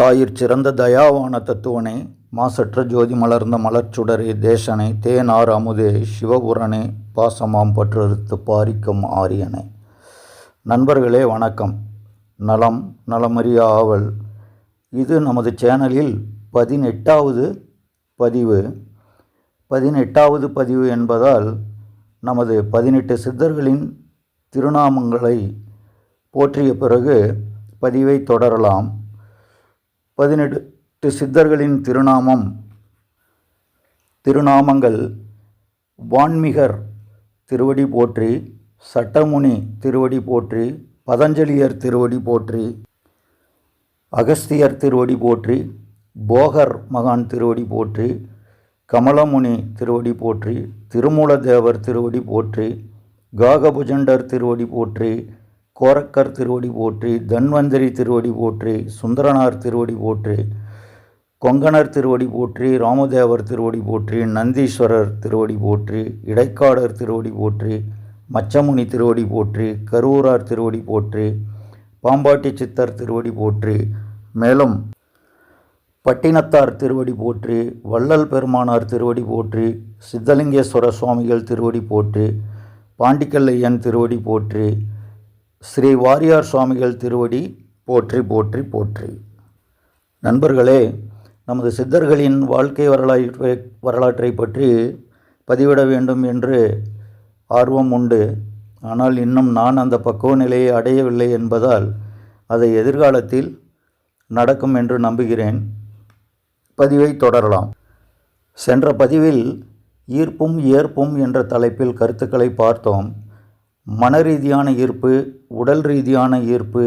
தாயிற் சிறந்த தயாவான தத்துவனே மாசற்ற ஜோதி மலர்ந்த மலர்ச்சுடரே தேசனே தேனார் அமுதே சிவபுரனே பாசமாம் பற்றறுத்து பாரிக்கும் ஆரியனே. நண்பர்களே வணக்கம். நலம் நலமறிய ஆவல் இது நமது சேனலில் பதினெட்டாவது பதிவு. பதினெட்டாவது பதிவு என்பதால் நமது பதினெட்டு சித்தர்களின் திருநாமங்களை போற்றிய பிறகு பதிவை தொடரலாம். பதினெட்டு. சித்தர்களின் திருநாமம். திருநாமங்கள் வான்மிகர் திருவடி போற்றி சட்டமுனி திருவடி போற்றி பதஞ்சலியர் திருவடி போற்றி அகஸ்தியர் திருவடி போற்றி போகர் மகான் திருவடி போற்றி கமலமுனி திருவடி போற்றி திருமூலதேவர் திருவடி போற்றி காகபுஜண்டர் திருவடி போற்றி கோரக்கர் திருவடி போற்றி தன்வந்தரி திருவடி போற்றி சுந்தரனார் திருவடி போற்றி கொங்கணர் திருவடி போற்றி ராமதேவர் திருவடி போற்றி நந்தீஸ்வரர் திருவடி போற்றி இடைக்காடர் திருவடி போற்றி மச்சமுனி திருவடி போற்றி கரூரார் திருவடி போற்றி பாம்பாட்டி சித்தர் திருவடி போற்றி மேலும் பட்டினத்தார் திருவடி போற்றி வள்ளல் பெருமானார் திருவடி போற்றி சித்தலிங்கேஸ்வர சுவாமிகள் திருவடி போற்றி பாண்டிக்கல்லையன் திருவடி போற்றி ஸ்ரீ வாரியார் சுவாமிகள் திருவடி போற்றி போற்றி போற்றி. நண்பர்களே நமது சித்தர்களின் வாழ்க்கை வரலாற்றை வரலாற்றை பற்றி பதிவிட வேண்டும் என்று ஆர்வம் உண்டு. ஆனால் இன்னும் நான் அந்த பக்குவ நிலையை அடையவில்லை என்பதால் அதை எதிர்காலத்தில் நடக்கும் என்று நம்புகிறேன். பதிவை தொடரலாம். சென்ற பதிவில் ஈர்ப்பும் ஏற்பும் என்ற தலைப்பில் கருத்துக்களை பார்த்தோம். மன ரீதியான ஈர்ப்பு உடல் ரீதியான ஈர்ப்பு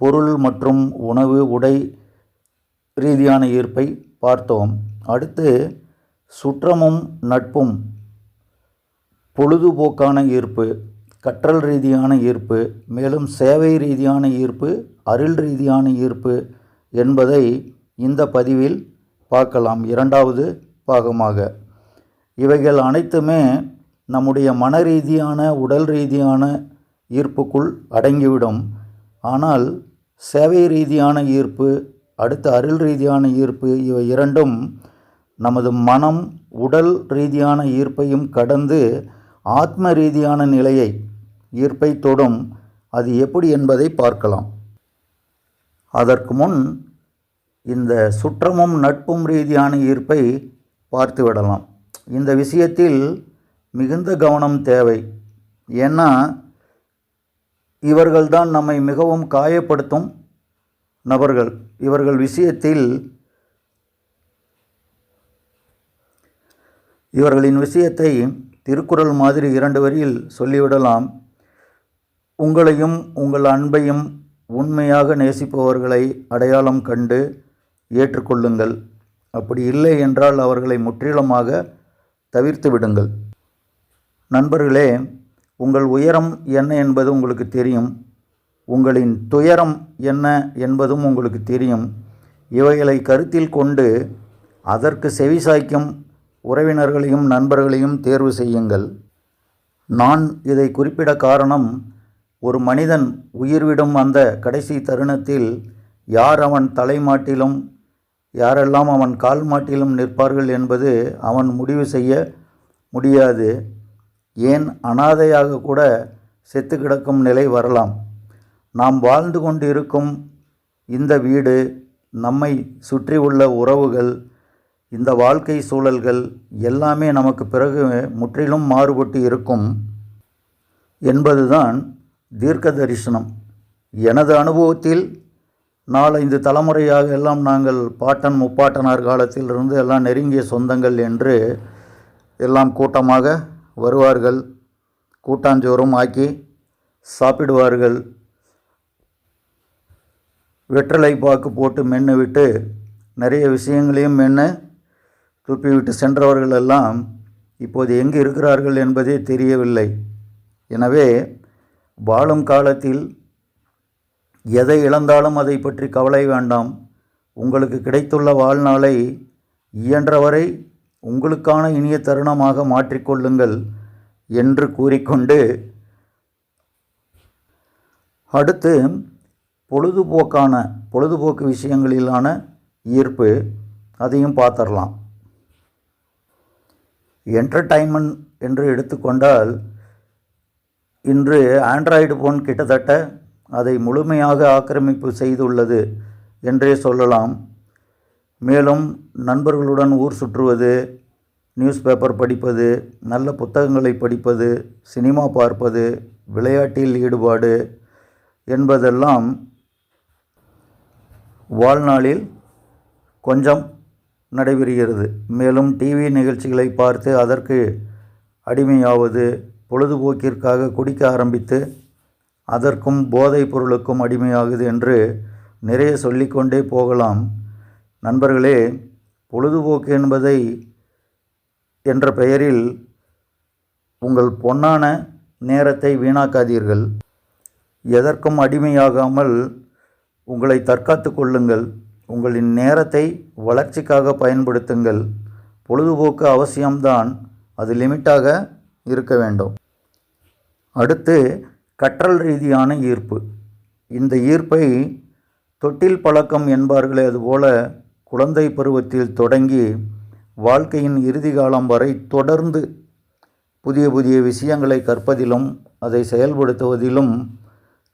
பொருள் மற்றும் உணவு உடை ரீதியான ஈர்ப்பை பார்த்தோம். அடுத்து சுற்றமும் நட்பும் பொழுதுபோக்கான ஈர்ப்பு கற்றல் ரீதியான ஈர்ப்பு மேலும் சேவை ரீதியான ஈர்ப்பு அருள் ரீதியான ஈர்ப்பு என்பதை இந்த பதிவில் பார்க்கலாம். இரண்டாவது பாகமாக. இவைகள் அனைத்துமே நம்முடைய மன ரீதியான உடல் ரீதியான ஈர்ப்புக்குள் அடங்கிவிடும். ஆனால் சேவை ரீதியான ஈர்ப்பு அடுத்த அருள் ரீதியான ஈர்ப்பு இவை இரண்டும் நமது மனம் உடல் ரீதியான ஈர்ப்பையும் கடந்து ஆத்ம ரீதியான நிலையை ஈர்ப்பை தொடும். அது எப்படி என்பதை பார்க்கலாம். அதற்கு முன் இந்த சுற்றமும் நட்பும் ரீதியான ஈர்ப்பை பார்த்துவிடலாம். இந்த விஷயத்தில் மிகுந்த கவனம் தேவை. ஏன்னா இவர்கள்தான் நம்மை மிகவும் காயப்படுத்தும் நபர்கள். இவர்கள் விஷயத்தில் இவர்களின் விஷயத்தை திருக்குறள் மாதிரி இரண்டு வரியில் சொல்லிவிடலாம். உங்களையும் உங்கள் அன்பையும் உண்மையாக நேசிப்பவர்களை அடையாளம் கண்டு ஏற்றுக்கொள்ளுங்கள். அப்படி இல்லை என்றால் அவர்களை முற்றிலுமாக தவிர்த்து விடுங்கள். நண்பர்களே உங்கள் உயரம் என்ன என்பது உங்களுக்கு தெரியும். உங்களின் துயரம் என்ன என்பதும் உங்களுக்கு தெரியும். இவைகளை கருத்தில் கொண்டு அதற்கு செவிசாய்க்கும் உறவினர்களையும் நண்பர்களையும் தேர்வு செய்யுங்கள். நான் இதை குறிப்பிட காரணம் ஒரு மனிதன் உயிர்விடும் அந்த கடைசி தருணத்தில் யார் அவன் தலைமாட்டிலும் யாரெல்லாம் அவன் கால் மாட்டிலும் நிற்பார்கள் என்பது அவன் முடிவு செய்ய முடியாது. ஏன் அனாதையாக கூட செத்து கிடக்கும் நிலை வரலாம்? நாம் வாழ்ந்து கொண்டு இருக்கும் இந்த வீடு நம்மை சுற்றி உள்ள உறவுகள் இந்த வாழ்க்கை சூழல்கள் எல்லாமே நமக்கு பிறகு முற்றிலும் மாறுபட்டு இருக்கும் என்பதுதான் தீர்க்க தரிசனம். எனது அனுபவத்தில் நாலஞ்சு தலைமுறையாக எல்லாம் நாங்கள் பாட்டன் முப்பாட்டனார் காலத்திலிருந்து எல்லாம் நெருங்கிய சொந்தங்கள் என்று எல்லாம் கூட்டமாக வருவார்கள் கூட்டாஞ்சோறும் ஆக்கி சாப்பிடுவார்கள். வெற்றலை பாக்கு போட்டு மென்று விட்டு நிறைய விஷயங்களையும் மென்று துப்பிவிட்டு சென்றவர்கள் எல்லாம் இப்போது எங்கு இருக்கிறார்கள் என்பதே தெரியவில்லை. எனவே வாழும் காலத்தில் எதை இழந்தாலும் அதை பற்றி கவலை வேண்டாம். உங்களுக்கு கிடைத்துள்ள வாழ்நாளை இயன்றவரை உங்களுக்கான இனிய தருணமாக மாற்றிக்கொள்ளுங்கள் என்று கூறிக்கொண்டு அடுத்து பொழுதுபோக்கான பொழுதுபோக்கு விஷயங்களிலான ஈர்ப்பு அதையும் பார்த்துடலாம். என்டர்டைன்மெண்ட் என்று எடுத்துக்கொண்டால் இன்று ஆண்ட்ராய்டு ஃபோன் கிட்டத்தட்ட அதை முழுமையாக ஆக்கிரமிப்பு செய்துள்ளது என்றே சொல்லலாம். மேலும் நண்பர்களுடன் ஊர் சுற்றுவது நியூஸ் பேப்பர் படிப்பது நல்ல புத்தகங்களை படிப்பது சினிமா பார்ப்பது விளையாட்டில் ஈடுபாடு என்பதெல்லாம் வாழ்நாளில் கொஞ்சம் நடைபெறுகிறது. மேலும் டிவி நிகழ்ச்சிகளை பார்த்து அதற்கு அடிமையாவது பொழுதுபோக்கிற்காக குடிக்க ஆரம்பித்து அதற்கும் போதைப் பொருளுக்கும் அடிமையாகுது என்று நிறைய சொல்லிக்கொண்டே போகலாம். நண்பர்களே பொழுதுபோக்கு என்பதை என்ற பெயரில் உங்கள் பொன்னான நேரத்தை வீணாக்காதீர்கள். எதற்கும் அடிமையாகாமல் உங்களை தற்காத்து கொள்ளுங்கள். உங்களின் நேரத்தை வளர்ச்சிக்காக பயன்படுத்துங்கள். பொழுதுபோக்கு அவசியம்தான். அது லிமிட்டாக இருக்க வேண்டும். அடுத்து கற்றல் ரீதியான ஈர்ப்பு. இந்த ஈர்ப்பை தொட்டில் பழக்கம் என்பார்களே அதுபோல குழந்தை பருவத்தில் தொடங்கி வாழ்க்கையின் இறுதி காலம் வரை தொடர்ந்து புதிய புதிய விஷயங்களை கற்பதிலும் அதை செயல்படுத்துவதிலும்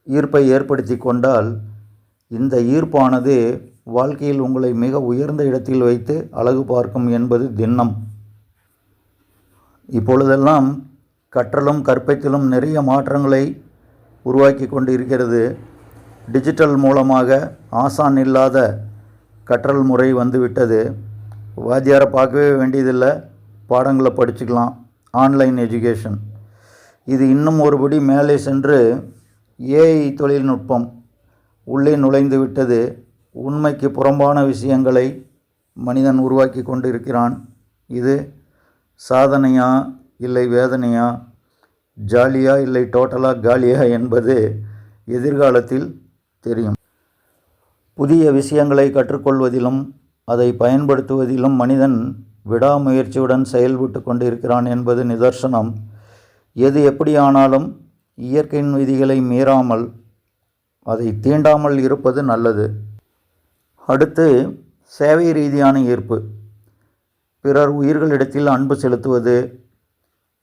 ஈர்ப்பை ஏற்படுத்தி கொண்டால் இந்த ஈர்ப்பானது வாழ்க்கையில் உங்களை மிக உயர்ந்த இடத்தில் வைத்து அழகு பார்க்கும் என்பது திண்ணம். இப்பொழுதெல்லாம் கற்றலும் கற்பித்தலும் நிறைய மாற்றங்களை உருவாக்கி கொண்டு இருக்கிறது டிஜிட்டல் மூலமாக ஆசான் இல்லாத கற்றல் முறை வந்துவிட்டது. வாத்தியாரை பார்க்கவே வேண்டியதில்லை. பாடங்களை படிச்சுக்கலாம். ஆன்லைன் எஜுகேஷன் இது இன்னும் ஒருபடி மேலே சென்று ஏஐ தொழில்நுட்பம் உள்ளே நுழைந்து விட்டது. உண்மைக்கு புறம்பான விஷயங்களை மனிதன் உருவாக்கி கொண்டு இருக்கிறான் இது சாதனையா இல்லை வேதனையா? ஜாலியா இல்லை டோட்டலாக காலியா என்பது எதிர்காலத்தில் தெரியும். புதிய விஷயங்களை கற்றுக்கொள்வதிலும் அதை பயன்படுத்துவதிலும் மனிதன் விடாமுயற்சியுடன் செயல்பட்டு கொண்டிருக்கிறான் என்பது நிதர்சனம். எது எப்படியானாலும் இயற்கையின் விதிகளை மீறாமல் அதை தீண்டாமல் இருப்பது நல்லது. அடுத்து சேவை ரீதியான ஈர்ப்பு. பிறர் உயிர்களிடத்தில் அன்பு செலுத்துவது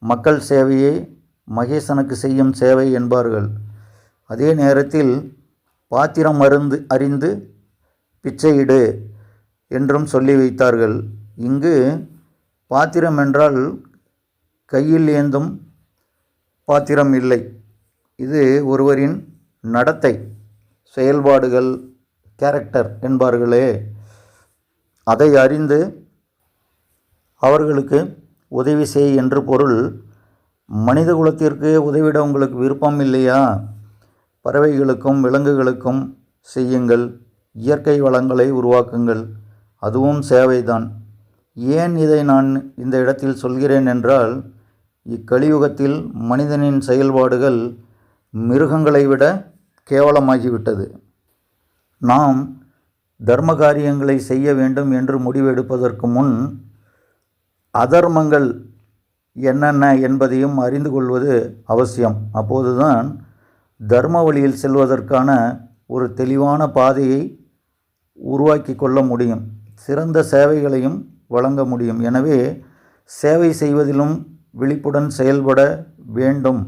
மக்கள் சேவையை மகேசனுக்கு செய்யும் சேவை என்பார்கள். அதே நேரத்தில் பாத்திரம் அருந்து அறிந்து பிச்சையிடு என்றும் சொல்லி வைத்தார்கள். இங்கு பாத்திரம் என்றால் கையில் ஏந்தும் பாத்திரம் இல்லை. இது ஒருவரின் நடத்தை செயல்பாடுகள் கேரக்டர் என்பார்களே. அதை அறிந்து அவர்களுக்கு உதவி செய் என்று பொருள் மனித குலத்திற்கு உதவிட உங்களுக்கு விருப்பம் இல்லையா? பறவைகளுக்கும் விலங்குகளுக்கும் செய்யுங்கள். இயற்கை வளங்களை உருவாக்குங்கள். அதுவும் சேவைதான். ஏன் இதை நான் இந்த இடத்தில் சொல்கிறேன் என்றால் இக்கலியுகத்தில் மனிதனின் செயல்பாடுகள் மிருகங்களை விட கேவலமாகிவிட்டது. நாம் தர்ம காரியங்களை செய்ய வேண்டும் என்று முடிவெடுப்பதற்கு முன் அதர்மங்கள் என்னென்ன என்பதையும் அறிந்து கொள்வது அவசியம். அப்போதுதான் தர்ம வழியில் செல்வதற்கான ஒரு தெளிவான பாதையை உருவாக்கி கொள்ள முடியும். சிறந்த சேவைகளையும் வழங்க முடியும். எனவே சேவை செய்வதிலும் விழிப்புடன் செயல்பட வேண்டும்.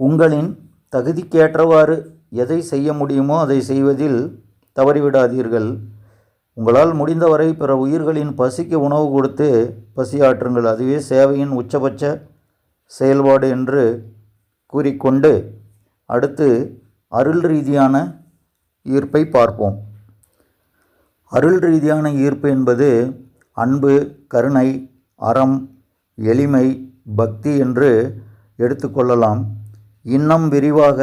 உங்களின் தகுதிக்கேற்றவாறு எதை செய்ய முடியுமோ அதை செய்வதில் தவறிவிடாதீர்கள். உங்களால் முடிந்தவரை பிற உயிர்களின் பசிக்கு உணவு கொடுத்து பசியாற்றுங்கள். அதுவே சேவையின் உச்சபட்ச செயல்பாடு என்று கூறிக்கொண்டு அடுத்து அருள் ரீதியான ஈர்ப்பை பார்ப்போம். அருள் ரீதியான ஈர்ப்பு என்பது அன்பு கருணை அறம் எளிமை பக்தி என்று எடுத்துக்கொள்ளலாம் இன்னும் விரிவாக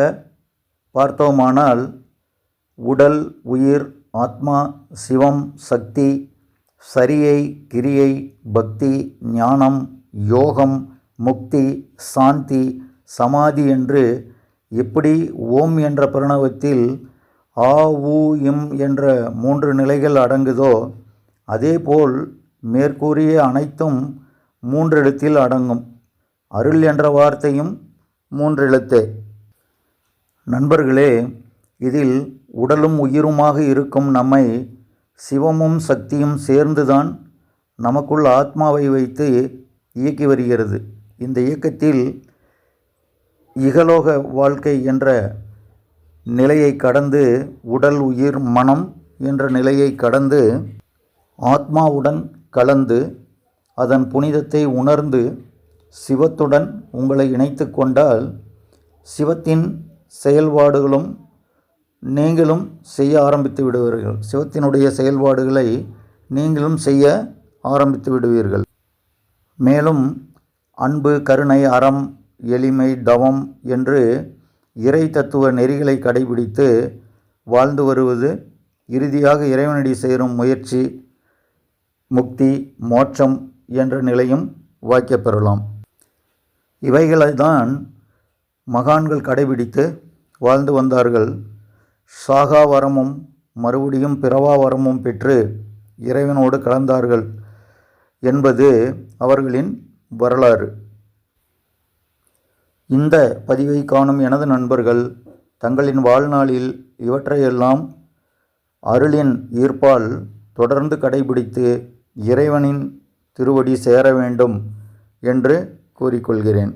பார்த்தோமானால் உடல் உயிர் ஆத்மா சிவம் சக்தி சரியை கிரியை பக்தி ஞானம் யோகம் முக்தி சாந்தி சமாதி என்று எப்படி ஓம் என்ற பிரணவத்தில் ஆ உ இம் என்ற மூன்று நிலைகள் அடங்குதோ அதேபோல் மேற்கூறிய அனைத்தும் மூன்றெழுத்தில் அடங்கும். அருள் என்ற வார்த்தையும் மூன்றெழுத்தே. நண்பர்களே இதில் உடலும் உயிருமாக இருக்கும் நம்மை சிவமும் சக்தியும் சேர்ந்துதான் நமக்குள் ஆத்மாவை வைத்து இயக்கி வருகிறது. இந்த இயக்கத்தில் இகலோக வாழ்க்கை என்ற நிலையை கடந்து உடல் உயிர் மனம் என்ற நிலையை கடந்து ஆத்மாவுடன் கலந்து அதன் புனிதத்தை உணர்ந்து சிவத்துடன் உங்களை இணைத்து கொண்டால் சிவத்தின் செயல்பாடுகளும் நீங்களும் செய்ய ஆரம்பித்து விடுவீர்கள். சிவத்தினுடைய செயல்பாடுகளை நீங்களும் செய்ய ஆரம்பித்து விடுவீர்கள். மேலும் அன்பு கருணை அறம் எளிமை தவம் என்று இறை தத்துவ நெறிகளை கடைபிடித்து வாழ்ந்து வருவது இறுதியாக இறைவனடி சேரும் முயற்சி முக்தி மோட்சம் என்ற நிலையும் வாக்கப்பெறலாம் இவைகளை தான் மகான்கள் கடைபிடித்து வாழ்ந்து வந்தார்கள். சாகா வரமும் மறுபடியும் பிறவா வரமும் பெற்று இறைவனோடு கலந்தார்கள் என்பது அவர்களின் வரலாறு. இந்த பதிவை காணும் எனது நண்பர்கள் தங்களின் வாழ்நாளில் இவற்றையெல்லாம் அருளின் ஈர்ப்பால் தொடர்ந்து கடைபிடித்து இறைவனின் திருவடி சேர வேண்டும் என்று கூறிக்கொள்கிறேன்.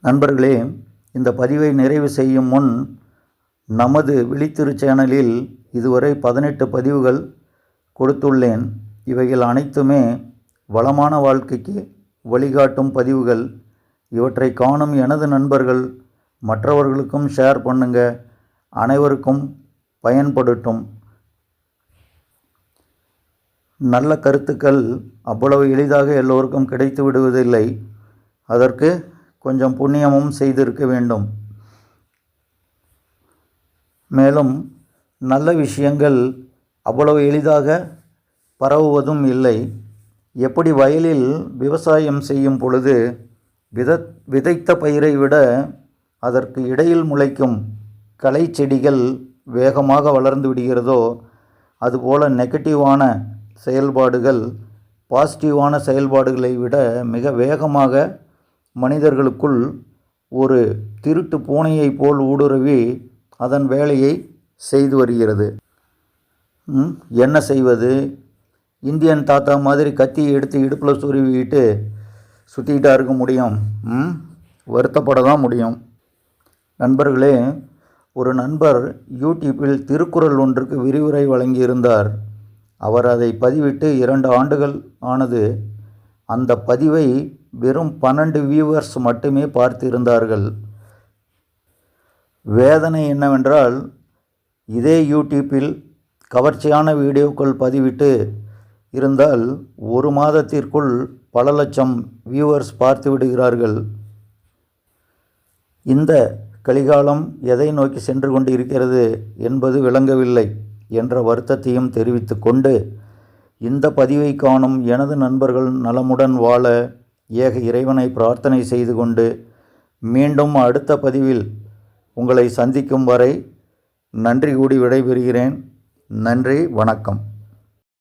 நண்பர்களே இந்த பதிவை நிறைவு செய்யும் முன் நமது விழித்திரு சேனலில் இதுவரை பதினெட்டு பதிவுகள் கொடுத்துள்ளேன். இவைகள் அனைத்துமே வளமான வாழ்க்கைக்கு வழிகாட்டும் பதிவுகள். இவற்றை காணும் எனது நண்பர்கள் மற்றவர்களுக்கும் ஷேர் பண்ணுங்க. அனைவருக்கும் பயன்படட்டும் நல்ல கருத்துக்கள் அவ்வளவு எளிதாக எல்லோருக்கும் கிடைத்து விடுவதில்லை. அதற்கு கொஞ்சம் புண்ணியமும் செய்திருக்க வேண்டும். மேலும் நல்ல விஷயங்கள் அவ்வளவு எளிதாக பரவுவதும் இல்லை. எப்படி வயலில் விவசாயம் செய்யும் பொழுது வித விதைத்த பயிரை விட அதற்கு இடையில் முளைக்கும் களை செடிகள் வேகமாக வளர்ந்து விடுகிறதோ அதுபோல நெகட்டிவான செயல்பாடுகள் பாசிட்டிவான செயல்பாடுகளை விட மிக வேகமாக மனிதர்களுக்குள் ஒரு திருட்டு பூனையைப் போல் ஊடுருவி அதன் வேலையை செய்து வருகிறது. என்ன செய்வது? இந்தியன் தாத்தா மாதிரி கத்தியை எடுத்து இடுப்பில் சொருவிட்டு சுற்றிக்கிட்டா இருக்க முடியும். வருத்தப்பட தான் முடியும். நண்பர்களே ஒரு நண்பர் யூடியூப்பில் திருக்குறள் ஒன்றுக்கு விரிவுரை வழங்கியிருந்தார். அவர் அதை பதிவிட்டு இரண்டு ஆண்டுகள் ஆனது. அந்த பதிவை வெறும் பன்னெண்டு வியூவர்ஸ் மட்டுமே பார்த்திருந்தார்கள். வேதனை என்னவென்றால் இதே யூடியூப்பில் கவர்ச்சியான வீடியோக்கள் பதிவிட்டு இருந்தால் ஒரு மாதத்திற்குள் பல லட்சம் வியூவர்ஸ் பார்த்து விடுகிறார்கள். இந்த கலிகாலம் எதை நோக்கி சென்று கொண்டு இருக்கிறது என்பது விளங்கவில்லை என்ற வருத்தத்தையும் தெரிவித்து கொண்டு இந்த பதிவை காணும் எனது நண்பர்கள் நலமுடன் வாழ ஏக இறைவனை பிரார்த்தனை செய்து கொண்டு மீண்டும் அடுத்த பதிவில் உங்களை சந்திக்கும் வரை நன்றி கூடி விடைபெறுகிறேன். நன்றி வணக்கம்.